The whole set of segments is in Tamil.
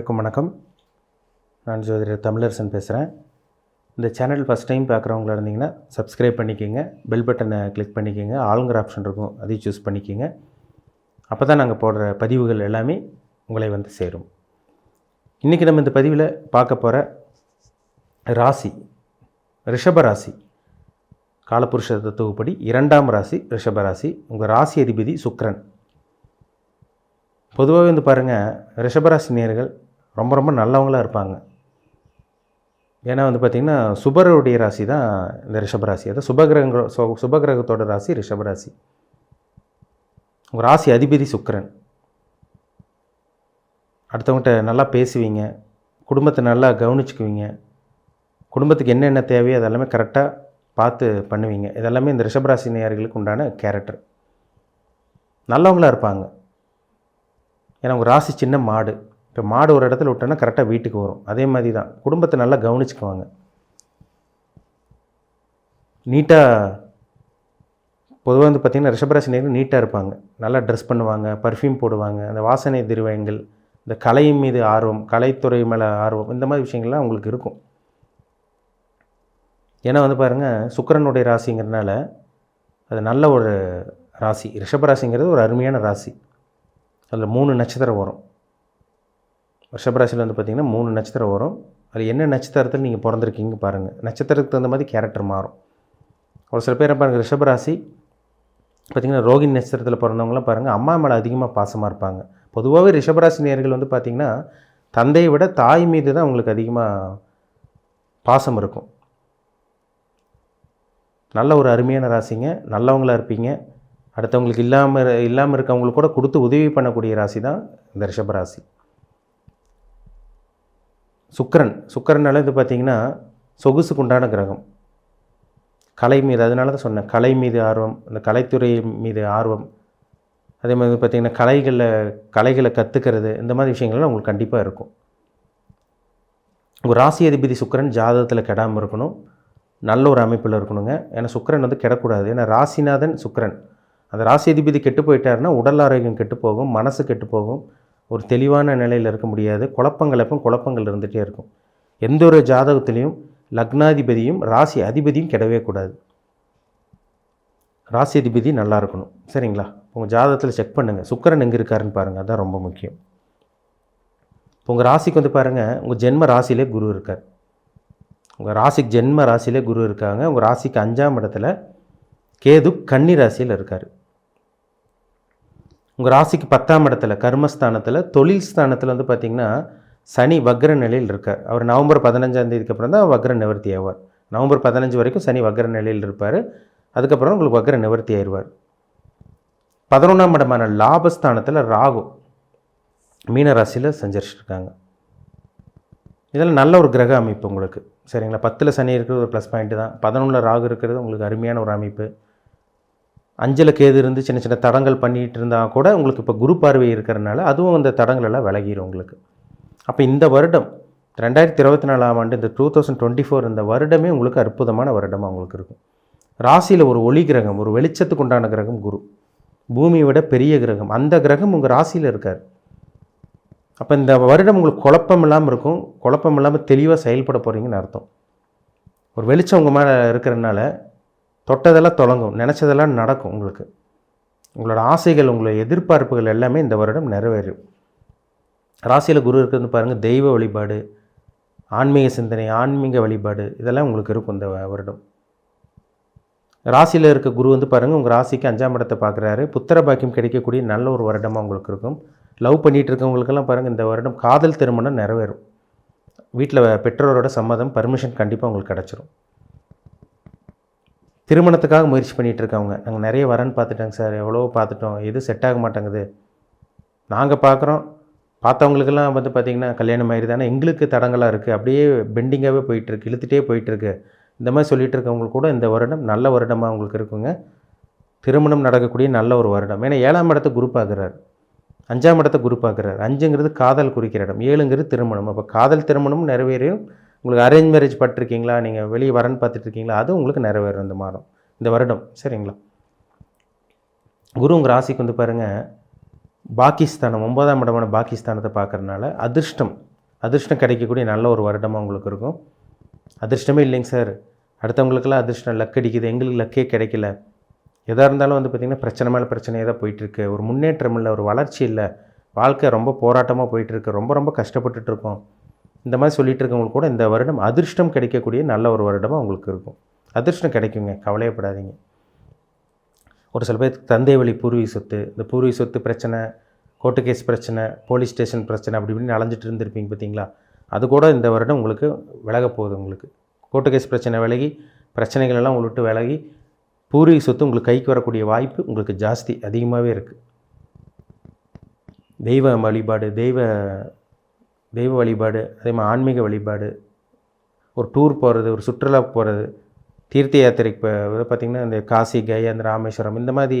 அனைவருக்கும் வணக்கம். நான் ஜோதிடர் தமிழரசன் பேசுகிறேன் இந்த சேனல் ஃபஸ்ட் டைம் பார்க்குறவங்களா இருந்தீங்கன்னா சப்ஸ்கிரைப் பண்ணிக்கோங்க. பெல் பட்டனை கிளிக் பண்ணிக்கோங்க. ஆளுங்கிற ஆப்ஷன் இருக்கும். அதையும் சூஸ் பண்ணிக்கோங்க. அப்போ தான் நாங்கள் போடுற பதிவுகள் எல்லாமே உங்களை வந்து சேரும். இன்றைக்கி நம்ம இந்த பதிவில் பார்க்க போகிற ராசி ரிஷப ராசி காலபுருஷ தத்துவப்படி இரண்டாம் ராசி ரிஷப ராசி உங்கள் ராசி அதிபதி சுக்கிரன். பொதுவாகவே வந்து பாருங்கள் ரிஷபராசி நேர்கள் ரொம்ப ரொம்ப நல்லவங்களாக இருப்பாங்க. ஏன்னா வந்து பார்த்திங்கன்னா சுபருடைய ராசி தான் இந்த ரிஷபராசி அதாவது சுபகிரகங்களோ சு சுபகிரகத்தோட ராசி ரிஷபராசி உங்கள் ராசி அதிபதி சுக்கரன். அடுத்தவங்ககிட்ட நல்லா பேசுவீங்க. குடும்பத்தை நல்லா கவனிச்சுக்குவீங்க. குடும்பத்துக்கு என்னென்ன தேவையோ அதெல்லாமே கரெக்டாக பார்த்து பண்ணுவீங்க. இதெல்லாமே இந்த ரிஷபராசி நேயர்களுக்கு உண்டான கேரக்டர் நல்லவங்களாக இருப்பாங்க. ஏன்னா உங்கள் ராசி சின்ன மாடு. இப்போ மாடு ஒரு இடத்துல விட்டோன்னா கரெக்டாக வீட்டுக்கு வரும். அதே மாதிரி தான். குடும்பத்தை நல்லா கவனிச்சுக்குவாங்க. நீட்டாக பொதுவாக வந்து பார்த்திங்கன்னா ரிஷபராசி நேரம் நீட்டாக இருப்பாங்க. நல்லா ட்ரெஸ் பண்ணுவாங்க பர்ஃப்யூம் போடுவாங்க அந்த வாசனை திருவயங்கள் இந்த கலை மீது ஆர்வம் கலைத்துறை மேலே ஆர்வம் இந்த மாதிரி விஷயங்கள்லாம் உங்களுக்கு இருக்கும். ஏன்னா வந்து பாருங்கள் சுக்கிரனுடைய ராசிங்கிறதுனால அது நல்ல ஒரு ராசி. ரிஷபராசிங்கிறது ஒரு அருமையான ராசி. அதில் மூணு நட்சத்திரம் வரும். ரிஷபராசியில் வந்து பார்த்திங்கன்னா மூணு நட்சத்திரம் வரும். அது என்ன நட்சத்திரத்தில் நீங்கள் பிறந்திருக்கீங்க பாருங்கள் நட்சத்திரத்துக்கு தகுந்த மாதிரி கேரக்டர் மாறும். ஒரு சில பேர் பாருங்கள் ரிஷபராசி பார்த்திங்கன்னா ரோகிணி நட்சத்திரத்தில் பிறந்தவங்களாம் பாருங்கள் அம்மா மேலே அதிகமாக பாசமாக இருப்பாங்க. பொதுவாகவே ரிஷபராசி நேர்கள் வந்து பார்த்திங்கன்னா தந்தையை விட தாய் மீது தான் அவங்களுக்கு அதிகமாக பாசம் இருக்கும். நல்ல ஒரு அருமையான ராசிங்க நல்லவங்களா இருப்பீங்க. அடுத்தவங்களுக்கு இல்லாமல் இல்லாமல் இருக்கவங்களுக்கு கூட கொடுத்து உதவி பண்ணக்கூடிய ராசி தான் இந்த ரிஷபராசி. சுக்கரன். சுக்கரனால இது பார்த்திங்கன்னா சொகுசுக்கு உண்டான கிரகம். கலை மீது அதனால தான் சொன்னேன். கலை மீது ஆர்வம் அந்த கலைத்துறை மீது ஆர்வம். அதே மாதிரி பார்த்திங்கன்னா கலைகளில் கலைகளை கற்றுக்கிறது இந்த மாதிரி விஷயங்கள்லாம் உங்களுக்கு கண்டிப்பாக இருக்கும். உங்கள் ராசி அதிபதி சுக்கரன் ஜாதகத்தில் கெடாமல் இருக்கணும். நல்ல ஒரு அமைப்பில் இருக்கணுங்க. ஏன்னா சுக்கரன் வந்து கெடக்கூடாது. ஏன்னா ராசிநாதன் சுக்கரன். அந்த ராசி அதிபதி கெட்டு போயிட்டாருன்னா உடல் ஆரோக்கியம் கெட்டு போகும் மனசு கெட்டு போகும். ஒரு தெளிவான நிலையில் இருக்க முடியாது. குழப்பங்கள் எப்போ குழப்பங்கள் இருந்துகிட்டே இருக்கும். எந்த ஒரு ஜாதகத்துலேயும் லக்னாதிபதியும் ராசி அதிபதியும் கெடவே கூடாது. ராசி அதிபதி நல்லா இருக்கணும். சரிங்களா? உங்கள் ஜாதகத்தில் செக் பண்ணுங்கள் சுக்கரன் எங்கே இருக்காருன்னு பாருங்கள் அதுதான் ரொம்ப முக்கியம். இப்போ உங்கள் ராசிக்கு வந்து பாருங்கள் உங்கள் ஜென்ம ராசியிலே குரு இருக்கார். உங்கள் ராசிக்கு ஜென்ம ராசியிலே குரு இருக்காங்க. உங்கள் ராசிக்கு அஞ்சாம் இடத்துல கேது கன்னி ராசியில் இருக்கார். உங்கள் ராசிக்கு பத்தாம் இடத்துல கர்மஸ்தானத்தில் தொழில் ஸ்தானத்தில் வந்து பார்த்திங்கன்னா சனி வக்ர நிலையில் இருக்கார். அவர் நவம்பர் பதினஞ்சாம் தேதிக்கு அப்புறம் தான் வக்ர நிவர்த்தி ஆவார். நவம்பர் பதினஞ்சு வரைக்கும் சனி வக்ர நிலையில் இருப்பார். அதுக்கப்புறம் உங்களுக்கு வக்ர நிவர்த்தி ஆயிடுவார். பதினொன்றாம் இடமான லாபஸ்தானத்தில் ராகு மீன ராசியில் சஞ்சரிச்சிருக்காங்க. இதெல்லாம் நல்ல ஒரு கிரக அமைப்பு உங்களுக்கு. சரிங்களா? பத்தில் சனி இருக்கிறது ஒரு ப்ளஸ் பாயிண்ட்டு தான். பதினொன்றில் ராகு இருக்கிறது உங்களுக்கு அருமையான ஒரு அமைப்பு. அஞ்சில் கேது இருந்து சின்ன சின்ன தடங்கள் பண்ணிகிட்டு இருந்தால் கூட உங்களுக்கு இப்போ குரு பார்வை இருக்கிறனால அதுவும் அந்த தடங்கள் எல்லாம் விலகிடும் உங்களுக்கு. அப்போ இந்த வருடம் ரெண்டாயிரத்தி இருபத்தி நாலாம் ஆண்டு இந்த டூ தௌசண்ட் டுவெண்ட்டி ஃபோர் இந்த வருடமே உங்களுக்கு அற்புதமான வருடமாக உங்களுக்கு இருக்கும். ராசியில் ஒரு ஒளி கிரகம் ஒரு வெளிச்சத்துக்கு உண்டான கிரகம் குரு. பூமியை விட பெரிய கிரகம். அந்த கிரகம் உங்கள் ராசியில் இருக்கார். அப்போ இந்த வருடம் உங்களுக்கு குழப்பம் இல்லாமல் இருக்கும். குழப்பம் இல்லாமல் தெளிவாக செயல்பட போகிறீங்கன்னு அர்த்தம். ஒரு வெளிச்சம் உங்கள் மேலே இருக்கிறனால தொட்டதெல்லாம் தொடங்கும் நினச்சதெல்லாம் நடக்கும் உங்களுக்கு. உங்களோட ஆசைகள் உங்களோட எதிர்பார்ப்புகள் எல்லாமே இந்த வருடம் நிறைவேறும். ராசியில் குரு இருக்கிறது பாருங்கள் தெய்வ வழிபாடு ஆன்மீக சிந்தனை ஆன்மீக வழிபாடு இதெல்லாம் உங்களுக்கு இருக்கும் இந்த வருடம். ராசியில் இருக்க குரு வந்து பாருங்கள் உங்கள் ராசிக்கு அஞ்சாம் இடத்தை பார்க்குறாரு. புத்திர பாக்கியம் கிடைக்கக்கூடிய நல்ல ஒரு வருடமாக உங்களுக்கு இருக்கும். லவ் பண்ணிகிட்டு இருக்கவங்களுக்கெல்லாம் பாருங்கள் இந்த வருடம் காதல் திருமணம் நிறைவேறும். வீட்டில் பெற்றோரோட சம்மதம் பர்மிஷன் கண்டிப்பாக உங்களுக்கு கிடச்சிரும். திருமணத்துக்காக முயற்சி பண்ணிகிட்டு இருக்கவங்க நாங்கள் நிறைய வரன்னு பார்த்துட்டோங்க சார். எவ்வளோ பார்த்துட்டோம். எது செட் ஆக மாட்டேங்குது. நாங்கள் பார்க்குறோம். பார்த்தவங்களுக்கெல்லாம் வந்து பார்த்திங்கன்னா கல்யாணம் ஆயிடுது ஆனால் எங்களுக்கு தடங்களாக இருக்குது அப்படியே பெண்டிங்காகவே போயிட்டுருக்கு. இழுத்துட்டே போயிட்டுருக்கு. இந்த மாதிரி சொல்லிகிட்டு இருக்கவங்களுக்கு கூட இந்த வருடம் நல்ல வருடமாக அவங்களுக்கு இருக்குங்க. திருமணம் நடக்கக்கூடிய நல்ல ஒரு வருடம். ஏன்னா ஏழாம் இடத்தை குரு பார்க்குறாரு. அஞ்சாம் இடத்தை குரு பார்க்குறாரு. அஞ்சுங்கிறது காதல் குறிக்கிற இடம். ஏழுங்கிறது திருமணம். அப்போ காதல் திருமணம் நிறைவேறும். உங்களுக்கு அரேஞ்ச் மேரேஜ் பட்டிருக்கீங்களா? நீங்கள் வெளியே வரன்னு பார்த்துட்டு இருக்கீங்களா உங்களுக்கு நிறைவேறும் இந்த மாதம். இந்த வருடம். சரிங்களா? குரு உங்கள் ராசிக்கு வந்து பாருங்கள் பாகிஸ்தானம் ஒன்பதாம் இடமான பாகிஸ்தானத்தை பார்க்குறனால அதிர்ஷ்டம் அதிர்ஷ்டம் கிடைக்கக்கூடிய நல்ல ஒரு வருடமாக உங்களுக்கு இருக்கும். அதிர்ஷ்டமே இல்லைங்க சார். அடுத்தவங்களுக்கெல்லாம் அதிர்ஷ்டம் லக் அடிக்குது எங்களுக்கு லக்கே கிடைக்கல. எதாக இருந்தாலும் வந்து பார்த்திங்கன்னா பிரச்சனை மேலே பிரச்சனையாக தான் போயிட்டுருக்கு ஒரு முன்னேற்றம் இல்லை ஒரு வளர்ச்சி இல்லை. வாழ்க்கை ரொம்ப போராட்டமாக போயிட்டுருக்கு ரொம்ப ரொம்ப கஷ்டப்பட்டுட்டு இருக்கோம் இந்த மாதிரி சொல்லிட்டு இருக்கவங்களுக்கு கூட இந்த வருடம் அதிர்ஷ்டம் கிடைக்கக்கூடிய நல்ல ஒரு வருடமாக உங்களுக்கு இருக்கும். அதிர்ஷ்டம் கிடைக்குங்க கவலையப்படாதீங்க. ஒரு சில பேர் தந்தை வழி பூர்வீக சொத்து இந்த பூர்வீக சொத்து பிரச்சனை கோர்ட்டு கேஸ் பிரச்சனை போலீஸ் ஸ்டேஷன் பிரச்சனை அப்படி இப்படின்னு அலைஞ்சிட்டு இருந்திருப்பீங்க பார்த்தீங்களா? அது கூட இந்த வருடம் உங்களுக்கு விலக போகுது உங்களுக்கு. கோர்ட்டு கேஸ் பிரச்சனை விலகி பிரச்சனைகள் எல்லாம் உங்கள்கிட்ட விட்டு விலகி பூர்வீக சொத்து உங்களுக்கு கைக்கு வரக்கூடிய வாய்ப்பு உங்களுக்கு ஜாஸ்தி அதிகமாகவே இருக்குது தெய்வ வழிபாடு தெய்வ தெய்வ வழிபாடு அதே மாதிரி ஆன்மீக வழிபாடு ஒரு டூர் போகிறது ஒரு சுற்றுலா போகிறது தீர்த்த யாத்திரைக்கு இப்போ பார்த்திங்கன்னா இந்த காசி கயா அந்த ராமேஸ்வரம் இந்த மாதிரி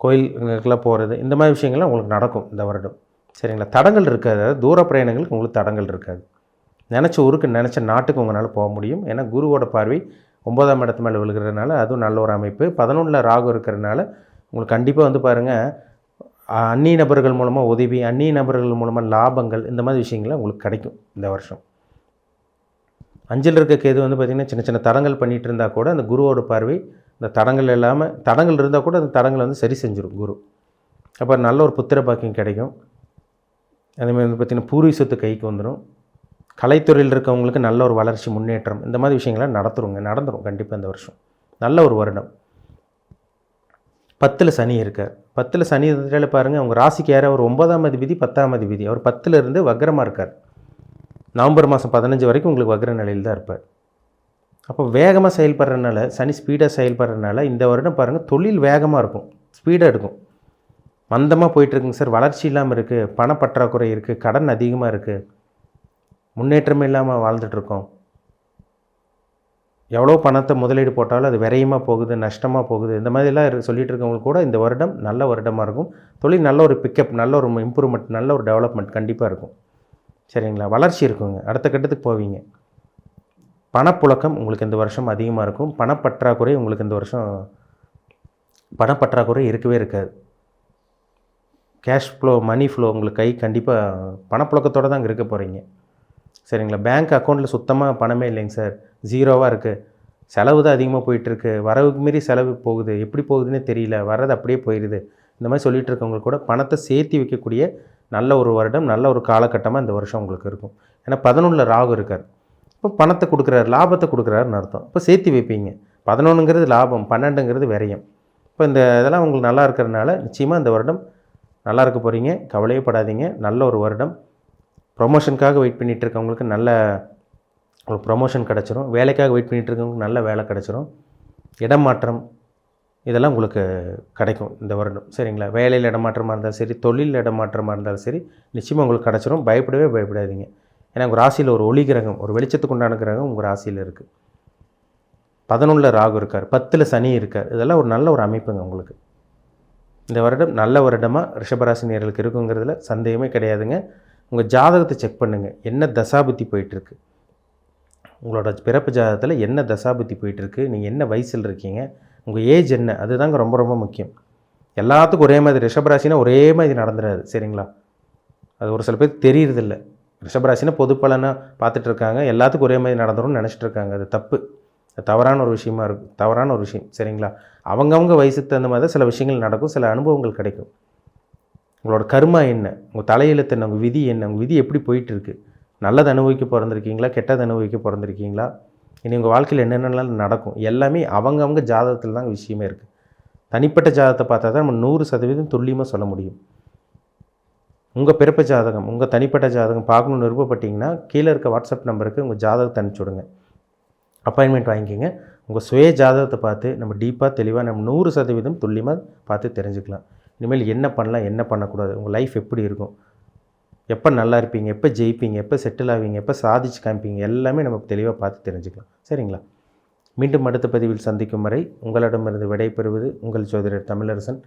கோயில்களுக்கெல்லாம் போகிறது இந்த மாதிரி விஷயங்கள்லாம் உங்களுக்கு நடக்கும் இந்த வருடம். சரிங்களா? தடங்கள் இருக்காது. அதாவது தூர பிரயாணங்களுக்கு உங்களுக்கு தடங்கள் இருக்காது. நினச்ச ஊருக்கு நினச்ச நாட்டுக்கு உங்களால் போக முடியும். ஏன்னா குருவோட பார்வை ஒன்பதாம் இடத்து மேலே விழுகிறதுனால அதுவும் நல்ல ஒரு அமைப்பு. பதினொன்றில் ராகு இருக்கிறதுனால உங்களுக்கு கண்டிப்பாக வந்து பாருங்கள் அந்நிய நபர்கள் மூலமாக உதவி அந்நிய நபர்கள் மூலமாக லாபங்கள் இந்த மாதிரி விஷயங்கள்லாம் உங்களுக்கு கிடைக்கும் இந்த வருஷம். அஞ்சல் இருக்க கேது வந்து பார்த்திங்கன்னா சின்ன சின்ன தடங்கள் பண்ணிகிட்டு இருந்தால் கூட அந்த குருவோட பார்வை இந்த தடங்கள் இல்லாமல் தடங்கள் இருந்தால் கூட அந்த தடங்களை வந்து சரி செஞ்சிடும் குரு. அப்போ நல்ல ஒரு புத்திர பாக்கியம் கிடைக்கும். அதேமாதிரி வந்து பார்த்திங்கன்னா பூர்வீக சொத்து கைக்கு வந்துடும் கலைத்துறையில் இருக்கவங்களுக்கு நல்ல ஒரு வளர்ச்சி முன்னேற்றம் இந்த மாதிரி விஷயங்கள்லாம் நடத்துருங்க நடந்துடும் கண்டிப்பாக இந்த வருஷம். நல்ல ஒரு வருடம். பத்தில் சனி இருக்கார். பத்தில் சனி இருக்கிறதால பாருங்கள் அவங்க ராசிக்கு யார் அவர் ஒன்பதாம் அதிபதி பத்தாம் அதிபதி. அவர் பத்தில் இருந்து வக்ரமாக இருக்கார். நவம்பர் மாதம் பதினஞ்சு வரைக்கும் உங்களுக்கு வக்ர நிலையில் தான் இருப்பார். அப்போ வேகமாக செயல்படுறதுனால சனி ஸ்பீடாக செயல்படுறதுனால இந்த வருடம் பாருங்கள் தொழில் வேகமாக இருக்கும். ஸ்பீடாக இருக்கும் மந்தமாக போயிட்டுருக்குங்க சார். வளர்ச்சி இல்லாமல் இருக்குது பணப்பற்றாக்குறை இருக்குது கடன் அதிகமாக இருக்குது முன்னேற்றமே இல்லாமல் வாழ்ந்துட்டுருக்கோம் எவ்வளோ பணத்தை முதலீடு போட்டாலும் அது விரையமாக போகுது நஷ்டமாக போகுது. இந்த மாதிரிலாம் சொல்லிகிட்டு சொல்லிட்டு இருக்கவங்களுக்கு கூட இந்த வருடம் நல்ல வருடமாக இருக்கும். தொழில் நல்ல ஒரு பிக்கப் நல்ல ஒரு இம்ப்ரூவ்மெண்ட் நல்ல ஒரு டெவலப்மெண்ட் கண்டிப்பாக இருக்கும். சரிங்களா? வளர்ச்சி இருக்குங்க. அடுத்த கட்டத்துக்கு போவீங்க. பணப்புழக்கம் உங்களுக்கு இந்த வருஷம் அதிகமாக இருக்கும். பணப்பற்றாக்குறை உங்களுக்கு இந்த வருஷம் பணப்பற்றாக்குறை இருக்கவே இருக்காது. கேஷ் ஃப்ளோ மணி ஃப்ளோ உங்களுக்கு கை கண்டிப்பாக பணப்புழக்கத்தோடு தான் இருக்க போகிறீங்க சரிங்களா? பேங்க் அக்கௌண்ட்டில் சுத்தமாக பணமே இல்லைங்க சார் ஜீரோவாக இருக்குது செலவு தான் அதிகமாக போயிட்டுருக்கு. வரவுக்கு மீறி செலவு போகுது. எப்படி போகுதுன்னே தெரியல. வர்றது அப்படியே போயிடுது இந்த மாதிரி சொல்லிகிட்டு இருக்கவங்களுக்கு கூட பணத்தை சேர்த்து வைக்கக்கூடிய நல்ல ஒரு வருடம் நல்ல ஒரு காலகட்டமாக இந்த வருஷம் உங்களுக்கு இருக்கும். ஏன்னா பதினொன்றில் ராகு இருக்கார். இப்போ பணத்தை கொடுக்குறாரு லாபத்தை கொடுக்குறாருன்னு அர்த்தம். இப்போ சேர்த்து வைப்பீங்க. பதினொன்றுங்கிறது லாபம் பன்னெண்டுங்கிறது விரயம். இப்போ இந்த இதெல்லாம் உங்களுக்கு நல்லா இருக்கிறதுனால நிச்சயமாக இந்த வருடம் நல்லா இருக்க போகிறீங்க கவலையே படாதீங்க. நல்ல ஒரு வருடம். ப்ரொமோஷனுக்காக வெயிட் பண்ணிகிட்டு இருக்கவங்களுக்கு நல்ல ஒரு ப்ரொமோஷன் கிடச்சிரும். வேலைக்காக வெயிட் பண்ணிகிட்டு இருக்கவங்களுக்கு நல்ல வேலை கிடச்சிரும். இடம் மாற்றம் இதெல்லாம் உங்களுக்கு கிடைக்கும் இந்த வருடம். சரிங்களா? வேலையில் இடமாற்றமாக இருந்தாலும் சரி தொழில் இடமாற்றமாக இருந்தாலும் சரி நிச்சயமாக உங்களுக்கு கிடச்சிரும். பயப்படவே பயப்படாதீங்க. ஏன்னா உங்கள் ராசியில் ஒரு ஒளி கிரகம் ஒரு வெளிச்சத்துக்கு உண்டான கிரகம் உங்கள் ராசியில் இருக்குது பதினொன்றில் ராகு இருக்கார் பத்தில் சனி இருக்கார். இதெல்லாம் ஒரு நல்ல ஒரு அமைப்புங்க உங்களுக்கு. இந்த வருடம் நல்ல வருடமாக ரிஷபராசி நேர்களுக்கு இருக்குங்கிறதுல சந்தேகமே கிடையாதுங்க. உங்கள் ஜாதகத்தை செக் பண்ணுங்கள் என்ன தசாபுத்தி போயிட்டுருக்கு உங்களோட பிறப்பு ஜாதகத்தில் என்ன தசாபுத்தி போயிட்டுருக்கு? நீங்கள் என்ன வயசில் இருக்கீங்க? உங்கள் ஏஜ் என்ன? அதுதாங்க ரொம்ப ரொம்ப முக்கியம். எல்லாத்துக்கும் ஒரே மாதிரி ரிஷபராசினா ஒரே மாதிரி நடந்துடாது சரிங்களா? அது ஒரு சில பேருக்கு தெரியறதில்ல. ரிஷபராசினா பொது பலனாக பார்த்துட்டு இருக்காங்க எல்லாத்துக்கும் ஒரே மாதிரி நடந்துரும்னு நினச்சிட்டு இருக்காங்க அது தப்பு. அது தவறான ஒரு விஷயமா இருக்கும் தவறான ஒரு விஷயம் சரிங்களா? அவங்கவங்க வயசுக்கு தகுந்த மாதிரி தான் சில விஷயங்கள் நடக்கும். சில அனுபவங்கள் கிடைக்கும். உங்களோட கர்மா என்ன? உங்கள் தலையெழுத்து என்ன? உங்கள் விதி என்ன? உங்கள் விதி எப்படி போயிட்டுருக்கு? நல்லது அனுபவிக்க பிறந்திருக்கீங்களா கெட்டது அனுபவிக்க பிறந்திருக்கீங்களா? இனி உங்கள் வாழ்க்கையில் என்னென்னலாம் நடக்கும்? எல்லாமே அவங்கவங்க ஜாதகத்தில் தான் விஷயமே இருக்குது தனிப்பட்ட ஜாதகத்தை பார்த்தா தான் நம்ம நூறு சதவீதம் துல்லியமாக சொல்ல முடியும். உங்கள் பிறப்பு ஜாதகம் உங்கள் தனிப்பட்ட ஜாதகம் பார்க்கணுன்னு விருப்பப்பட்டீங்கன்னா கீழே இருக்க வாட்ஸ்அப் நம்பருக்கு உங்கள் ஜாதகத்தை அனுப்பிச்சி விடுங்க அப்பாயின்மெண்ட் வாங்கிக்கோங்க. உங்கள் சுய ஜாதகத்தை பார்த்து நம்ம டீப்பாக தெளிவாக நம்ம நூறு சதவீதம் துல்லியமாக பார்த்து தெரிஞ்சுக்கலாம். இனிமேல் என்ன பண்ணலாம் என்ன பண்ணக்கூடாது உங்கள் லைஃப் எப்படி இருக்கும்? எப்போ நல்லா இருப்பீங்க எப்போ ஜெயிப்பீங்க எப்போ செட்டில் ஆவீங்க எப்போ சாதிச்சு காமிப்பீங்க எல்லாமே நம்ம தெளிவாக பார்த்து தெரிஞ்சுக்கலாம். சரிங்களா? மீண்டும் அடுத்த பதிவில் சந்திக்கும் வரை உங்களிடமிருந்து விடைபெறுவது உங்கள் ஜோதிடர் தமிழரசன்.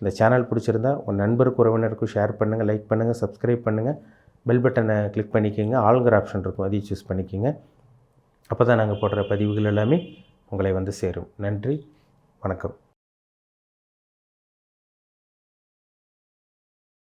இந்த சேனல் பிடிச்சிருந்தா உங்கள் நண்பருக்கு உறவினருக்கும் ஷேர் பண்ணுங்கள் லைக் பண்ணுங்கள் சப்ஸ்கிரைப் பண்ணுங்கள் பெல் பட்டனை கிளிக் பண்ணிக்கோங்க. ஆளுங்கிற ஆப்ஷன் இருக்கும் அதையும் சூஸ் பண்ணிக்கோங்க. அப்போ தான் நாங்கள் போடுற பதிவுகள் எல்லாமே உங்களை வந்து சேரும். நன்றி வணக்கம்.